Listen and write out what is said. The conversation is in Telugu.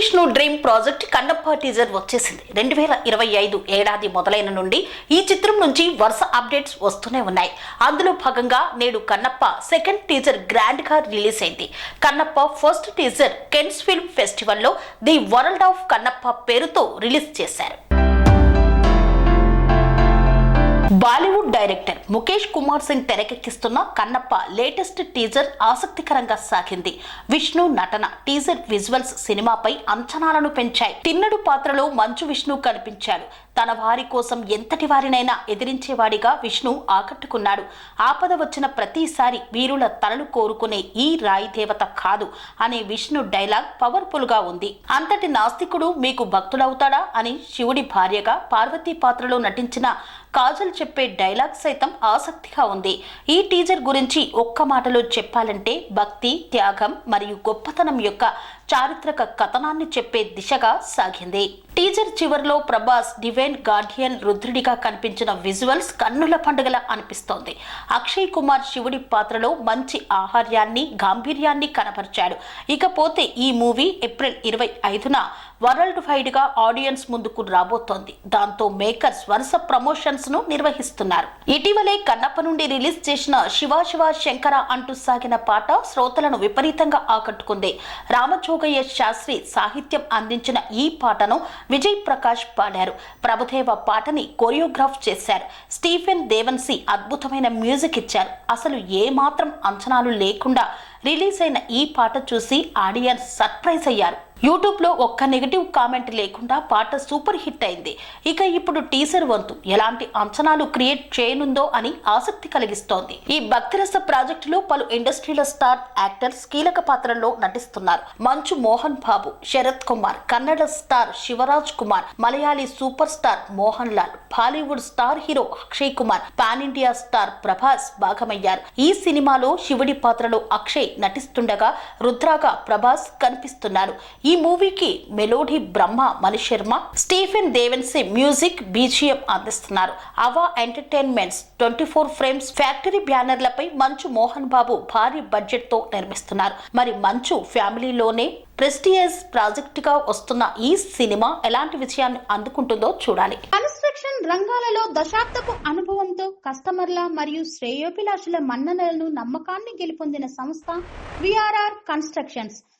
Vishnu dream project Kannappa teaser వచ్చేసింది. రెండు వేల ఇరవై ఐదు ఏడాది మొదలైన నుండి ఈ చిత్రం నుంచి వరుస అప్డేట్స్ వస్తూనే ఉన్నాయి. అందులో భాగంగా నేడు కన్నప్ప సెకండ్ టీజర్ గ్రాండ్గా రిలీజ్ అయింది. Kannappa first teaser Cannes film ఫెస్టివల్లో the world of Kannappa పేరుతో రిలీజ్ చేశారు. బాలీవుడ్ డైరెక్టర్ ముఖేష్ కుమార్ సింగ్ తెరకెక్కిస్తున్న కన్నప్ప లేటెస్ట్ టీజర్ ఆసక్తికరంగా సాగింది. విష్ణు నటన టీజర్ విజువల్స్ సినిమాపై అంచనాలను పెంచాయి. తిన్నడు పాత్రలో మంచు విష్ణు కనిపించాడు. తన వారి కోసం ఎంతటి వారినైనా ఎదిరించేవాడిగా విష్ణు ఆకట్టుకున్నాడు. ఆపద వచ్చిన ప్రతిసారి వీరుల తలలు కోరుకునే ఈ రాయి దేవత కాదు అనే విష్ణు డైలాగ్ పవర్ఫుల్గా ఉంది. అంతటి నాస్తికుడు మీకు భక్తుడవుతాడా అని శివుడి భార్యగా పార్వతీ పాత్రలో నటించిన కాజల్ చెప్పి డైలాగ్ సైతం ఆసక్తిగా ఉంది. ఈ టీజర్ గురించి ఒక్క మాటలో చెప్పాలంటే భక్తి త్యాగం మరియు గొప్పతనం యొక్క చారిత్రక కథనాన్ని చెప్పే దిశగా సాగింది. టీజర్ చివరిలో ప్రభాస్ డివైన్ గార్డియన్ రుద్రుడిగా కనిపించిన విజువల్స్ కన్నుల పండుగల అనిపిస్తోంది. అక్షయ్ కుమార్ శివుడి పాత్రలో మంచి ఆహార్యాన్ని గాంభీర్యాన్ని కనపరిచాడు. ఇకపోతే ఈ మూవీ ఏప్రిల్ ఇరవై ఐదున వరల్డ్ వైడ్గా ఆడియన్స్ ముందుకు రాబోతోంది. దాంతో మేకర్స్ వరుస ప్రమోషన్స్ను నిర్వహిస్తున్నారు. ఇటీవలే కన్నప్ప నుండి రిలీజ్ చేసిన శివ శివ శంకర అంటూ సాగిన పాట శ్రోతలను విపరీతంగా ఆకట్టుకుంది. రామజోగయ్య శాస్త్రి సాహిత్యం అందించిన ఈ పాటను విజయ్ ప్రకాష్ పాడారు. ప్రభుదేవ పాటని కొరియోగ్రాఫ్ చేశారు. స్టీఫెన్ దేవన్సీ అద్భుతమైన మ్యూజిక్ ఇచ్చారు. అసలు ఏమాత్రం అంచనాలు లేకుండా రిలీజ్ అయిన ఈ పాట చూసి ఆడియన్స్ సర్ప్రైజ్ అయ్యారు. యూట్యూబ్లో ఒక్క నెగిటివ్ కామెంట్ లేకుండా పాట సూపర్ హిట్ అయింది. ఇక ఇప్పుడు టీజర్ వంతు ఎలాంటి అంచనాలు క్రియేట్ చేయనుందో అని ఆసక్తి కలిగిస్తోంది. ఈ భక్తిరస ప్రాజెక్టులో పలు ఇండస్ట్రీల స్టార్ యాక్టర్స్ కీలక పాత్రల్లో నటిస్తున్నారు. Manchu Mohan Babu Sarath Kumar Kannada star Shivaraj Kumar Malayali super star Mohan Lal Bollywood star hero Akshay Kumar pan India star Prabhas భాగమయ్యారు. ఈ సినిమాలో శివుడి పాత్రలో అక్షయ్ నటిస్తుండగా రుద్రాగా ప్రభాస్ కనిపిస్తున్నారు. ఈ ఈ మూవీకి melody Brahma Manisharma Stephen Devassy music BGM అందిస్తున్నారు. Ava entertainments twenty four frames factory బ్యానర్లపై Manchu Mohan బాబు భారీ బడ్జెట్తో నిర్మిస్తున్నారు. మరి మంచు ఫ్యామిలీలోనే ప్రెస్టియస్ ప్రాజెక్ట్గా వస్తున్న ఈ సినిమా ఎలాంటి విజయాన్ని అందుకుంటుందో చూడాలి. కన్స్ట్రక్షన్ రంగాలలో దశాబ్దపు అనుభవంతో కస్టమర్ల మరియు శ్రేయోభిలాషుల మన్ననలను నమ్మకాన్ని గెలుపొందిన సంస్థ విఆర్ఆర్ కన్స్ట్రక్షన్స్.